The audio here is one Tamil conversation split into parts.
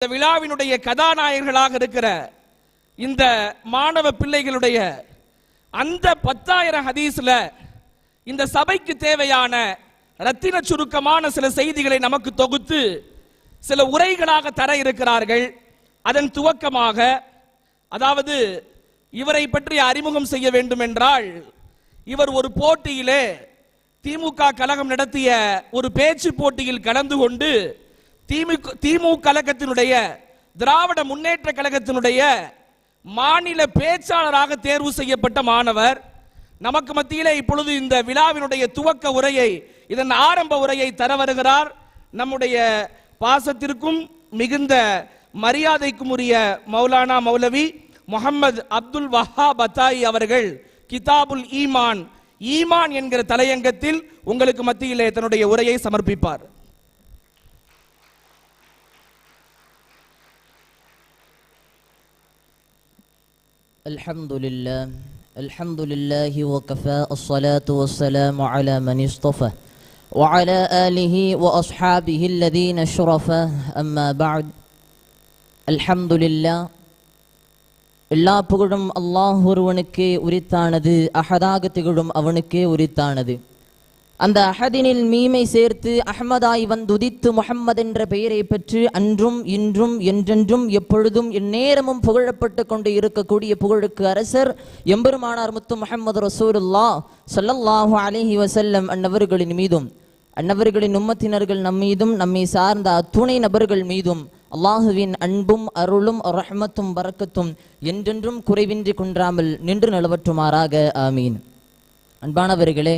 இந்த விழாவினுடைய கதாநாயகர்களாக இருக்கிற இந்த மாணவ பிள்ளைகளுடைய அந்த பத்தாயிரம் ஹதீஸ்ல இந்த சபைக்கு தேவையான ரத்தின சுருக்கமான சில செய்திகளை நமக்கு தொகுத்து சில உரைகளாக தர இருக்கிறார்கள். அதன் துவக்கமாக அதாவது இவரை பற்றி அறிமுகம் செய்ய வேண்டும் என்றால் இவர் ஒரு போட்டியிலே திமுக கழகம் நடத்திய ஒரு பேச்சு போட்டியில் கலந்து கொண்டு திமுக திமுக கழகத்தினுடைய திராவிட முன்னேற்ற கழகத்தினுடைய மாநில பேச்சாளராக தேர்வு செய்யப்பட்ட மாணவர் நமக்கு மத்தியிலே இப்பொழுது இந்த விழாவினுடைய துவக்க உரையை இதன் ஆரம்ப உரையை தர வருகிறார். நம்முடைய பாசத்திற்கும் மிகுந்த மரியாதைக்கும் உரிய மௌலானா மௌலவி முகமது அப்துல் வஹாப் அத்தாயி அவர்கள் கிதாபுல் ஈமான் ஈமான் என்கிற தலையங்கத்தில் உங்களுக்கு மத்தியிலே தன்னுடைய உரையை சமர்ப்பிப்பார். الحمد لله الحمد لله وكفى الصلاة والسلام على من اصطفى وعلى آله وأصحابه الذين شرفا أما بعد الحمد لله எல்லா புகழும் அல்லாஹ் ஒருவனுக்கே உரித்தானது அஹதாக திகழும் அவனுக்கே உரித்தானது அந்த அஹதினில் மீமை சேர்த்து அஹ்மதாய் வந்துதித்து முஹம்மது என்ற பெயரை பெற்று அன்றும் இன்றும் என்றென்றும் எப்பொழுதும் எந்நேரமும் புகழப்பட்டு கொண்டு இருக்கக்கூடிய புகழுக்கு அரசர் எம்பெருமானார் முத்து முஹம்மது ரசூலுல்லா ஸல்லல்லாஹு அலிஹி வசல்லம் அன்னவர்களின் மீதும் அன்னவர்களின் உம்மத்தினர்கள் நம்மீதும் நம்மை சார்ந்த அத்துணை நபர்கள் மீதும் அல்லாஹுவின் அன்பும் அருளும் ரஹ்மத்தும் வரக்கத்தும் என்றென்றும் குறைவின்றி குன்றாமல் நின்று நிலவற்றுமாறாக. ஆமீன். அன்பானவர்களே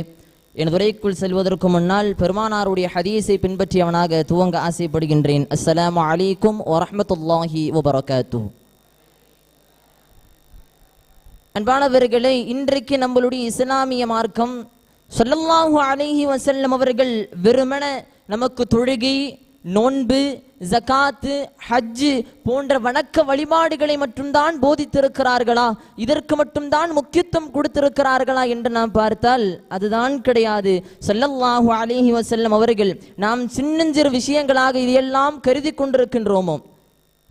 எனது உரைக்குள் செல்வதற்கு முன்னால் பெருமானாருடைய ஹதீஸை பின்பற்றியவனாக துவங்க ஆசைப்படுகின்றேன். அஸ்லாம் அலைக்கும் வரமத்துல்லாஹி வபரகாத்து அன்பானவர்களே இன்றைக்கு நம்மளுடைய இஸ்லாமிய மார்க்கம் சொல்லல்லாஹு அலைஹி வசல்லம் அவர்கள் வெறுமன நமக்கு தொழுகை நோன்பு ஜகாத்து ஹஜ்ஜு போன்ற வணக்க வழிபாடுகளை மட்டும்தான் போதித்திருக்கிறார்களா? இதற்கு மட்டும்தான் முக்கியத்துவம் கொடுத்திருக்கிறார்களா என்று நாம் பார்த்தால் அதுதான் கிடையாது. சல்லல்லாஹு அலிஹி வசல்லம் அவர்கள் நாம் சின்னஞ்சிறு விஷயங்களாக இதையெல்லாம் கருதி கொண்டிருக்கின்றோமோ?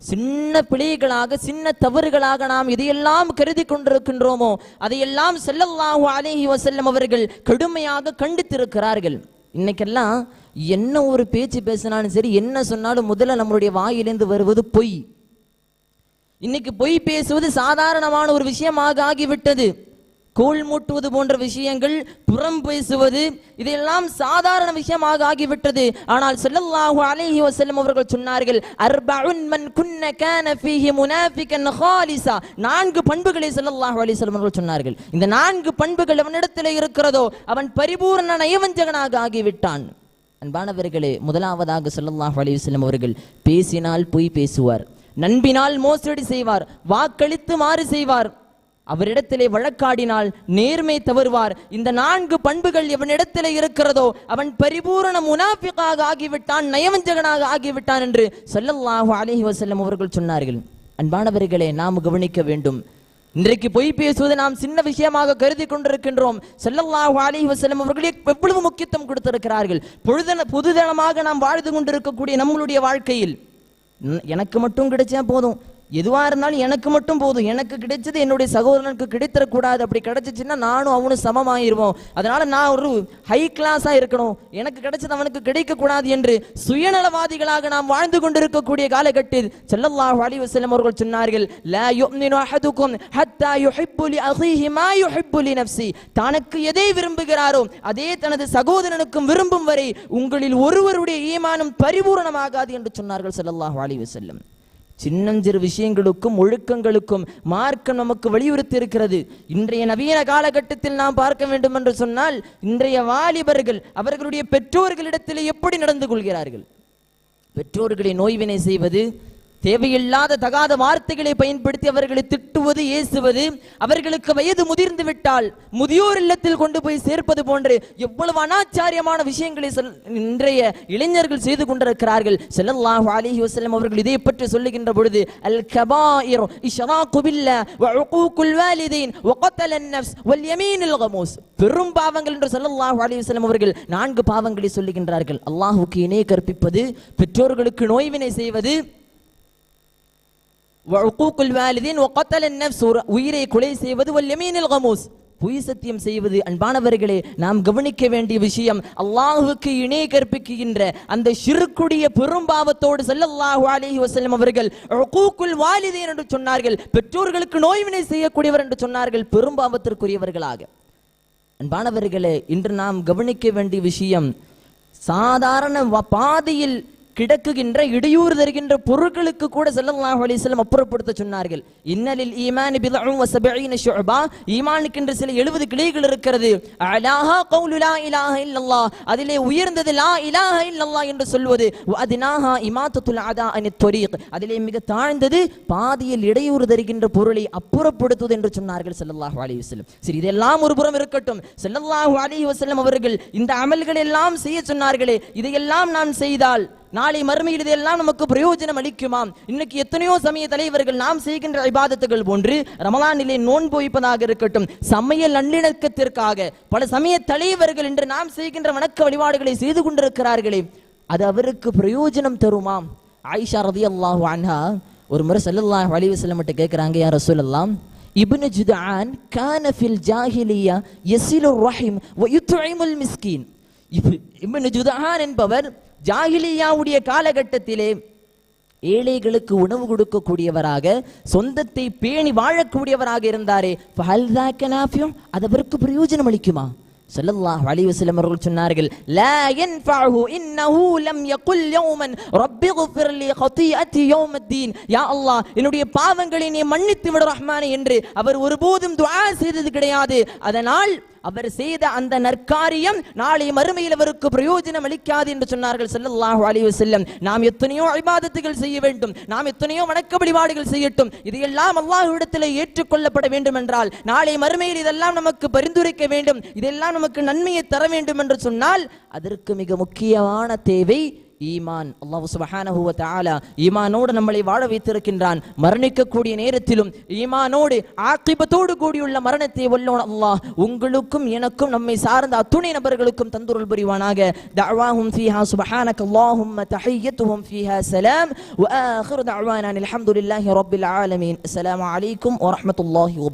சின்ன பிழைகளாக சின்ன தவறுகளாக நாம் இதையெல்லாம் கருதி கொண்டிருக்கின்றோமோ? அதையெல்லாம் செல்லல்லாஹு அலைஹி வசல்லம் அவர்கள் கடுமையாக கண்டித்திருக்கிறார்கள். இன்னைக்கெல்லாம் என்ன ஒரு பேச்சு பேசினாலும் சரி என்ன சொன்னாலும் முதல்ல நம்மளுடைய வாயிலிருந்து வருவது பொய். இன்னைக்கு பொய் பேசுவது சாதாரணமான ஒரு விஷயமாக ஆகிவிட்டது. கோல் மூட்டுவது போன்ற விஷயங்கள் புறம் பேசுவது இதெல்லாம் சாதாரண விஷயமாக ஆகிவிட்டது. ஆனால் ஸல்லல்லாஹு அலைஹி வஸல்லம் அவர்கள் சொன்னார்கள் அர்பஉன் மன் குன்ன கான ஃபீஹி முனாஃபிகன் ஹாலிஸா நான்கு பண்புகளை ஸல்லல்லாஹு அலைஹி வஸல்லம் அவர்கள் சொன்னார்கள். இந்த நான்கு பண்புகள் அவனிடத்தில் இருக்கிறதோ அவன் பரிபூர்ண நயவஞ்சகனாக ஆகிவிட்டான். அன்பானவர்களே முதலாவதாக சொல்லல்லாஹ் அலைஹி வஸல்லம் அவர்கள் பேசினால் பொய் பேசுவார். நண்பினால் மோசடி செய்வார். வாக்களித்து மாறு செய்வார். அவரிடத்திலே வழக்காடினால் நேர்மை தவறுவார். இந்த நான்கு பண்புகள் எவனிடத்திலே இருக்கிறதோ அவன் பரிபூரண முனாஃபிக்காக ஆகிவிட்டான் நயவஞ்சகனாக ஆகிவிட்டான் என்று சொல்லல்லாஹு அலைஹி வசல்லம் அவர்கள் சொன்னார்கள். அன்பானவர்களே நாம் கவனிக்க வேண்டும். இன்றைக்கு பொய் பேசுவது நாம் சின்ன விஷயமாக கருதி கொண்டிருக்கின்றோம். செல்லல்லாஹு அலி வசலம் அவர்களே எவ்வளவு முக்கியத்துவம் கொடுத்திருக்கிறார்கள்? பொழுதன பொதுதனமாக நாம் வாழ்ந்து கொண்டிருக்கக்கூடிய நம்மளுடைய வாழ்க்கையில் எனக்கு மட்டும் கிடைச்சா போதும். எதுவா இருந்தாலும் எனக்கு மட்டும் போதும். எனக்கு கிடைச்சது என்னுடைய சகோதரனுக்கு கிடைத்தரக்கூடாது அப்படி கிடைச்சிச்சுன்னா நானும் அவனும் சமமாயிருவோம். அதனால நான் ஒரு ஹை கிளாஸா இருக்கணும். எனக்கு கிடைச்சது அவனுக்கு கிடைக்க கூடாது என்று சுயநலவாதிகளாக நாம் வாழ்ந்து கொண்டிருக்கக்கூடிய காலகட்டத்தில் செல்லல்லாஹ் அலைஹி வஸல்லம் அவர்கள் சொன்னார்கள் லா யுமினு அஹதுக்கும் ஹத்தா யுஹிப்பு லி அஹீஹி மா யுஹிப்பு லி நஃப்ஸி. தனக்கு எதை விரும்புகிறாரோ அதே தனது சகோதரனுக்கும் விரும்பும் வரை உங்களில் ஒருவருடைய ஈமானம் பரிபூரணமாகாது என்று சொன்னார்கள் செல்லல்லாஹ் அலைஹி வஸல்லம். சின்னஞ்சிறு விஷயங்களுக்கும் ஒழுக்கங்களுக்கும் மார்க்கம் நமக்கு வலியுறுத்தி இருக்கிறது இன்றைய நவீன காலகட்டத்தில் நாம் பார்க்க வேண்டும் என்று சொன்னால் இன்றைய வாலிபர்கள் அவர்களுடைய பெற்றோர்களிடத்தில் எப்படி நடந்து கொள்கிறார்கள்? பெற்றோர்களை நோய்வினை செய்வது தேவையில்லாத தகாத வார்த்தைகளை பயன்படுத்தி அவர்களை திட்டுவது ஏசுவது அவர்களுக்கு வயது முதிர்ந்து விட்டால் முதியோர் இல்லத்தில் கொண்டு போய் சேர்ப்பது போன்று எவ்வளவு அனாச்சாரியமான விஷயங்களை சொல்- இன்றைய இளைஞர்கள் செய்து கொண்டிருக்கிறார்கள். செல்லல்லாஹு அலிஹி வசல்லம் அவர்கள் இதை பற்றி சொல்லுகின்ற பொழுது அல் கபாயிர் இஷராக்கு பில்ல வ வாலிதீன் வாலிதைன் வ வல் யமீனில் கமூஸ். பெரும் பாவங்கள் என்று செல்லல்லாஹு அலிஹி வசல்லம் அவர்கள் நான்கு பாவங்களை சொல்லுகின்றார்கள். அல்லாஹ்வுக்கு இணை கற்பிப்பது பெற்றோர்களுக்கு நோய்வினை செய்வது வஉகூக்குல் வாலிதீன் வகத்தல நஃப்ஸ் ஒரு உயிரை கொலை செய்வது வல்யமீனில் கமூஸ் பொய் சத்தியம் செய்வது அன்பானவர்களே நாம் கவனிக்க வேண்டிய விஷயம் அல்லாஹுக்கு இணை கற்பிக்கின்ற அந்த சிறுக்குடிய பெரும்பாவத்தோடு செல்லல்லாஹு அலிஹி வசல்லம் அவர்கள் உகூக்குல் வாலிதீன் என்று சொன்னார்கள் பெற்றோர்களுக்கு நோய்வினை செய்யக்கூடியவர் என்று சொன்னார்கள் பெரும்பாவத்திற்குரியவர்களாக அன்பானவர்களே இன்று நாம் கவனிக்க வேண்டிய விஷயம் சாதாரண வ- பாதையில் கிடக்குகின்ற இடையூறு தருகின்ற பொருட்களுக்கு கூட ஸல்லல்லாஹு அலைஹி வஸல்லம் அப்புறப்படுத்த சொன்னார்கள். இன்னலில் ஈமான் பிதஉ வ சபஈன ஷுஅபா. ஈமானுக்கு என்று சில 70 கிளைகள் இருக்கிறது. அலாஹா கவுலு லா இலாஹ இல்லல்லாஹ் அதிலே உயர்ந்தது லா இலாஹ இல்லல்லாஹ் என்று சொல்வது. வ அத்னாஹா இமாத்தத்துல் அதா அனித் த்வரீக் அதிலே மிக தாழ்ந்தது பாதியில் இடையூறு தருகின்ற பொருளை அப்புறப்படுத்துவது என்று சொன்னார்கள் ஸல்லல்லாஹு அலைஹி வஸல்லம். சரி இதெல்லாம் ஒரு புறம் இருக்கட்டும். ஸல்லல்லாஹு அலைஹி வஸல்லம் அவர்கள் இந்த அமல்கள் எல்லாம் செய்ய சொன்னார்களே. இதையெல்லாம் நாம் செய்தால் நாளை மறுமையில் இதெல்லாம் நமக்கு பிரயோஜனம் அளிக்குமாம் இன்னைக்கு எத்தனையோ சமய தலைவர்கள் நாம் செய்கின்ற இபாதத்துகள் போன்று ரமலானிலே நோன்பு வைப்பதாக இருக்கட்டும் சமய நல்லிணக்கத்திற்காக பல சமய தலைவர்கள் என்று நாம் செய்கின்ற வணக்க வழிபாடுகளை செய்து கொண்டிருக்கிறார்களே அது அவருக்கு பிரயோஜனம் தருமாம் ஆயிஷா ரதியல்லாஹு அன்ஹா ஒரு முறை ஸல்லல்லாஹு வலிவு செல்ல மட்டும் கேக்குறாங்க யா சொல்லலாம் இப்னு ஜுதான் கான ஃபில் ஜாஹிலியா யஸிலு ரஹிம் வ மிஸ்கீன். இப்னு ஜுதான் என்பவர் ஜாகிலியாவுடைய காலகட்டத்திலே ஏழைகளுக்கு உணவு கொடுக்கக்கூடியவராக சொந்தத்தை பேணி வாழக்கூடியவராக இருந்தாரே. அது அவருக்கு பிரயோஜனம் அளிக்குமா? சொல்லல்லாஹ் அலி வசலம் அவர்கள் சொன்னார்கள் லா யன்ஃபஹு இன்னஹு லம் யகுல் யௌமன் ரப்பி குஃபிர் லி ஹதியதி யௌமத்தீன். யா அல்லாஹ் என்னுடைய பாவங்களை நீ மன்னித்து விடு ரஹ்மானே என்று அவர் ஒருபோதும் துஆ செய்தது கிடையாது. அதனால் அவர் செய்த அந்த நற்காரியம் நாளை மறுமையில் அவருக்கு பிரயோஜனம் அளிக்காது என்று சொன்னார்கள் ஸல்லல்லாஹு அலைஹி வஸல்லம். நாம் எத்தனையோ இபாதத்துகள் செய்ய வேண்டும். நாம் எத்தனையோ வணக்க வழிபாடுகள் செய்யட்டும். இதையெல்லாம் அல்லாஹுவிடத்தில் ஏற்றுக்கொள்ளப்பட வேண்டும் என்றால் நாளை மறுமையில் இதெல்லாம் நமக்கு பரிந்துரைக்க வேண்டும். இதெல்லாம் நமக்கு நன்மையை தர வேண்டும் என்று சொன்னால் அதற்கு மிக முக்கியமான தேவை ஈமான். அல்லாஹ் சுப்ஹானஹு வ தஆலா ஈமானோடு நம்மளை வாழ வைத்திருக்கின்றான். மரணிக்கக்கூடிய நேரத்திலும் ஈமானோடு ஆக்கிபத்தோடு கூடியுள்ள மரணத்தை வல்லோன் அல்லாஹ். உங்களுக்கும் எனக்கும் நம்மை சார்ந்த அத்துணை நபர்களுக்கும் தந்துருள் புரிவானாக. தஅவாஹும் ஃபீஹா சுபஹானக அல்லாஹும்ம தஹிய்யத்துஹும் ஃபீஹா சலாம். வ ஆখির தஅவானா அல்ஹம்துலில்லாஹி ரப்பில் ஆலமீன். அஸ்ஸலாமு அலைக்கும் வ ரஹ்மத்துல்லாஹி வ